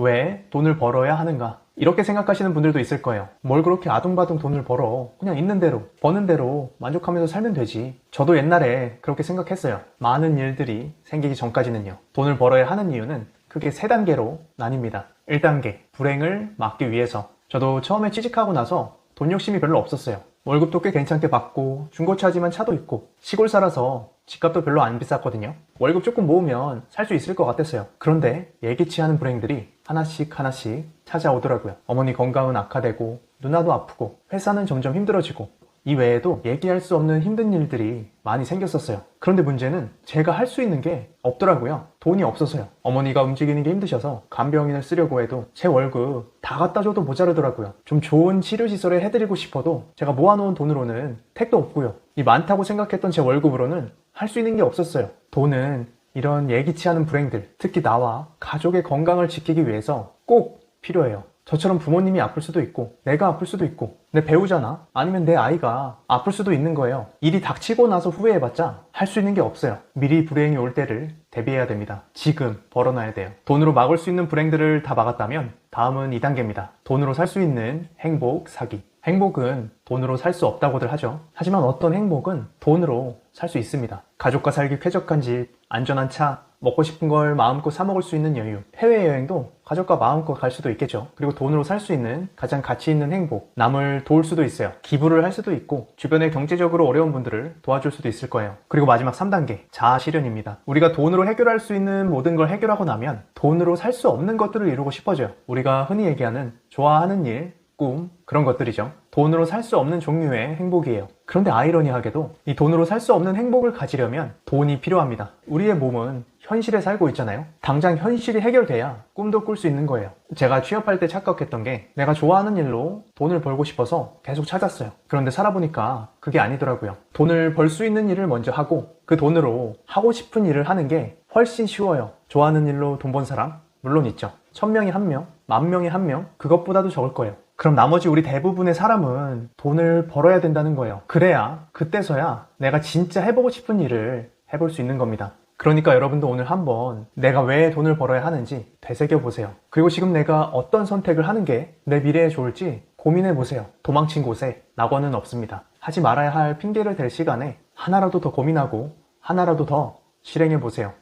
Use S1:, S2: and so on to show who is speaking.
S1: 왜 돈을 벌어야 하는가? 이렇게 생각하시는 분들도 있을 거예요. 뭘 그렇게 아둥바둥 돈을 벌어? 그냥 있는 대로, 버는 대로 만족하면서 살면 되지. 저도 옛날에 그렇게 생각했어요. 많은 일들이 생기기 전까지는요. 돈을 벌어야 하는 이유는 크게 세 단계로 나뉩니다. 1단계, 불행을 막기 위해서. 저도 처음에 취직하고 나서 돈 욕심이 별로 없었어요. 월급도 꽤 괜찮게 받고 중고차지만 차도 있고 시골 살아서 집값도 별로 안 비쌌거든요. 월급 조금 모으면 살 수 있을 것 같았어요. 그런데 예기치 않은 불행들이 하나씩 하나씩 찾아오더라고요. 어머니 건강은 악화되고 누나도 아프고 회사는 점점 힘들어지고 이 외에도 얘기할 수 없는 힘든 일들이 많이 생겼었어요. 그런데 문제는 제가 할 수 있는 게 없더라고요. 돈이 없어서요. 어머니가 움직이는 게 힘드셔서 간병인을 쓰려고 해도 제 월급 다 갖다 줘도 모자르더라고요. 좀 좋은 치료시설에 해드리고 싶어도 제가 모아놓은 돈으로는 택도 없고요. 이 많다고 생각했던 제 월급으로는 할 수 있는 게 없었어요. 돈은 이런 예기치 않은 불행들, 특히 나와 가족의 건강을 지키기 위해서 꼭 필요해요. 저처럼 부모님이 아플 수도 있고, 내가 아플 수도 있고, 내 배우자나 아니면 내 아이가 아플 수도 있는 거예요. 일이 닥치고 나서 후회해봤자 할 수 있는 게 없어요. 미리 불행이 올 때를 대비해야 됩니다. 지금 벌어놔야 돼요. 돈으로 막을 수 있는 불행들을 다 막았다면 다음은 2단계입니다. 돈으로 살 수 있는 행복 사기. 행복은 돈으로 살 수 없다고들 하죠. 하지만 어떤 행복은 돈으로 살 수 있습니다. 가족과 살기 쾌적한 집, 안전한 차, 먹고 싶은 걸 마음껏 사 먹을 수 있는 여유. 해외여행도 가족과 마음껏 갈 수도 있겠죠. 그리고 돈으로 살 수 있는 가장 가치 있는 행복. 남을 도울 수도 있어요. 기부를 할 수도 있고, 주변에 경제적으로 어려운 분들을 도와줄 수도 있을 거예요. 그리고 마지막 3단계. 자아 실현입니다. 우리가 돈으로 해결할 수 있는 모든 걸 해결하고 나면 돈으로 살 수 없는 것들을 이루고 싶어져요. 우리가 흔히 얘기하는 좋아하는 일, 꿈, 그런 것들이죠. 돈으로 살 수 없는 종류의 행복이에요. 그런데 아이러니하게도 이 돈으로 살 수 없는 행복을 가지려면 돈이 필요합니다. 우리의 몸은 현실에 살고 있잖아요. 당장 현실이 해결돼야 꿈도 꿀 수 있는 거예요. 제가 취업할 때 착각했던 게 내가 좋아하는 일로 돈을 벌고 싶어서 계속 찾았어요. 그런데 살아보니까 그게 아니더라고요. 돈을 벌 수 있는 일을 먼저 하고 그 돈으로 하고 싶은 일을 하는 게 훨씬 쉬워요. 좋아하는 일로 돈 번 사람? 물론 있죠. 천 명이 한 명, 만 명이 한 명, 그것보다도 적을 거예요. 그럼 나머지 우리 대부분의 사람은 돈을 벌어야 된다는 거예요. 그래야 그때서야 내가 진짜 해보고 싶은 일을 해볼 수 있는 겁니다. 그러니까 여러분도 오늘 한번 내가 왜 돈을 벌어야 하는지 되새겨 보세요. 그리고 지금 내가 어떤 선택을 하는 게 내 미래에 좋을지 고민해 보세요. 도망친 곳에 낙원은 없습니다. 하지 말아야 할 핑계를 댈 시간에 하나라도 더 고민하고 하나라도 더 실행해 보세요.